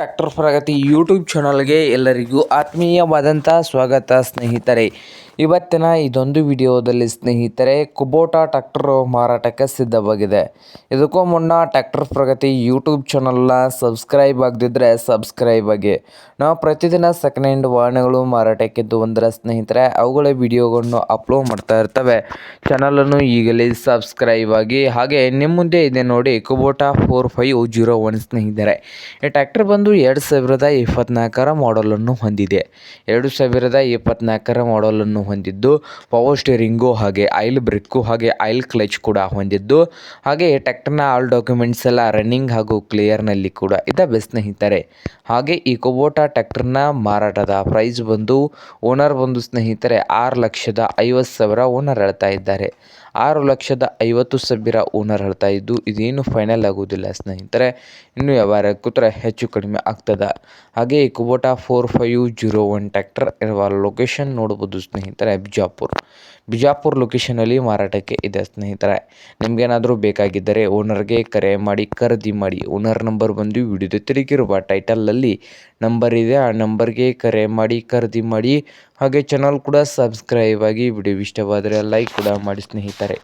Tractor Pragati YouTube ಚಾನಲ್ಗೆ ಎಲ್ಲರಿಗೂ ಆತ್ಮೀಯವಾದಂಥ ಸ್ವಾಗತ ಸ್ನೇಹಿತರೆ. ಇವತ್ತಿನ ಇದೊಂದು ವಿಡಿಯೋದಲ್ಲಿ ಸ್ನೇಹಿತರೆ, ಕುಬೋಟಾ ಟ್ರ್ಯಾಕ್ಟರ್ ಮಾರಾಟಕ್ಕೆ ಸಿದ್ಧವಾಗಿದೆ. ಇದಕ್ಕೂ ಮುನ್ನ ಟ್ರ್ಯಾಕ್ಟರ್ ಪ್ರಗತಿ ಯೂಟ್ಯೂಬ್ ಚಾನಲ್ನ ಸಬ್ಸ್ಕ್ರೈಬ್ ಆಗದಿದ್ದರೆ ಸಬ್ಸ್ಕ್ರೈಬ್ ಆಗಿ. ನಾವು ಪ್ರತಿದಿನ ಸೆಕೆಂಡ್ ಹ್ಯಾಂಡ್ ವಾಹನಗಳು ಮಾರಾಟಕ್ಕಿದ್ದು ಒಂದರ ಸ್ನೇಹಿತರೆ, ಅವುಗಳ ವಿಡಿಯೋಗಳನ್ನು ಅಪ್ಲೋಡ್ ಮಾಡ್ತಾ ಇರ್ತವೆ. ಚಾನಲನ್ನು ಈಗಲೇ ಸಬ್ಸ್ಕ್ರೈಬ್ ಆಗಿ, ಹಾಗೆ ನಿಮ್ಮ ಮುಂದೆ ಇದೆ ನೋಡಿ Kubota four five zero one ಸ್ನೇಹಿತರೆ. ಈ ಟ್ರ್ಯಾಕ್ಟರ್ ಬಂದು ಎರಡು ಸಾವಿರದ ಇಪ್ಪತ್ತ್ನಾಲ್ಕರ ಮಾಡಲನ್ನು ಹೊಂದಿದೆ. ಎರಡು ಸಾವಿರದ ಇಪ್ಪತ್ತ್ನಾಲ್ಕರ ಮಾಡಲನ್ನು ಹೊಂದಿದ್ದು ಪವರ್ ಸ್ಟೇರಿಂಗು ಹಾಗೆ ಆಯಿಲ್ ಬ್ರಿಕ್ಕು ಹಾಗೆ ಆಯಿಲ್ ಕ್ಲಚ್ ಕೂಡ ಹೊಂದಿದ್ದು, ಹಾಗೆ ಟೆಕ್ಟರ್ನ ಆಲ್ ಡಾಕ್ಯುಮೆಂಟ್ಸ್ ಎಲ್ಲ ರನ್ನಿಂಗ್ ಹಾಗೂ ಕ್ಲಿಯರ್ನಲ್ಲಿ ಕೂಡ ಇದ್ದಾವೆ ಸ್ನೇಹಿತರೆ. ಹಾಗೆ ಈ ಕೊಬೋಟಾ ಟ್ಯಾಕ್ಟರ್ನ ಮಾರಾಟದ ಪ್ರೈಸ್ ಬಂದು ಓನರ್ ಬಂದು ಸ್ನೇಹಿತರೆ ಆರು ಲಕ್ಷದ ಐವತ್ತು ಸಾವಿರ ಓನರ್ ಹೇಳ್ತಾ ಇದ್ದಾರೆ. ಆರು ಲಕ್ಷದ ಐವತ್ತು ಸಾವಿರ ಓನರ್ ಹೇಳ್ತಾ ಇದ್ದು, ಇದೇನು ಫೈನಲ್ ಆಗೋದಿಲ್ಲ ಸ್ನೇಹಿತರೆ. ಇನ್ನು ವ್ಯವಹಾರ ಕೂತ್ರೆ ಹೆಚ್ಚು ಕಡಿಮೆ ಆಗ್ತದೆ. ಹಾಗೆ ಈ Kubota four five zero one tractor ಇರುವ ಲೊಕೇಶನ್ ನೋಡ್ಬೋದು ಸ್ನೇಹಿತರೆ, ಬಿಜಾಪುರ್. ಬಿಜಾಪುರ್ ಲೊಕೇಶನಲ್ಲಿ ಮಾರಾಟಕ್ಕೆ ಇದೆ ಸ್ನೇಹಿತರೆ. ನಿಮಗೇನಾದರೂ ಬೇಕಾಗಿದ್ದರೆ ಓನರ್ಗೆ ಕರೆ ಮಾಡಿ, ಖರೀದಿ ಮಾಡಿ. ಓನರ್ ನಂಬರ್ ಬಂದು ವಿಡಿಯೋದ ತಿರುಗಿರುವ ಟೈಟಲಲ್ಲಿ ನಂಬರ್ ಇದೆ. ಆ ನಂಬರ್ಗೆ ಕರೆ ಮಾಡಿ, ಖರೀದಿ ಮಾಡಿ. ಹಾಗೆ ಚಾನಲ್ ಕೂಡ ಸಬ್ಸ್ಕ್ರೈಬ್ ಆಗಿ ವಿಡಿಯೋ ಇಷ್ಟವಾದರೆ ಲೈಕ್ ಕೂಡ ಮಾಡಿ ಸ್ನೇಹಿತರೆ.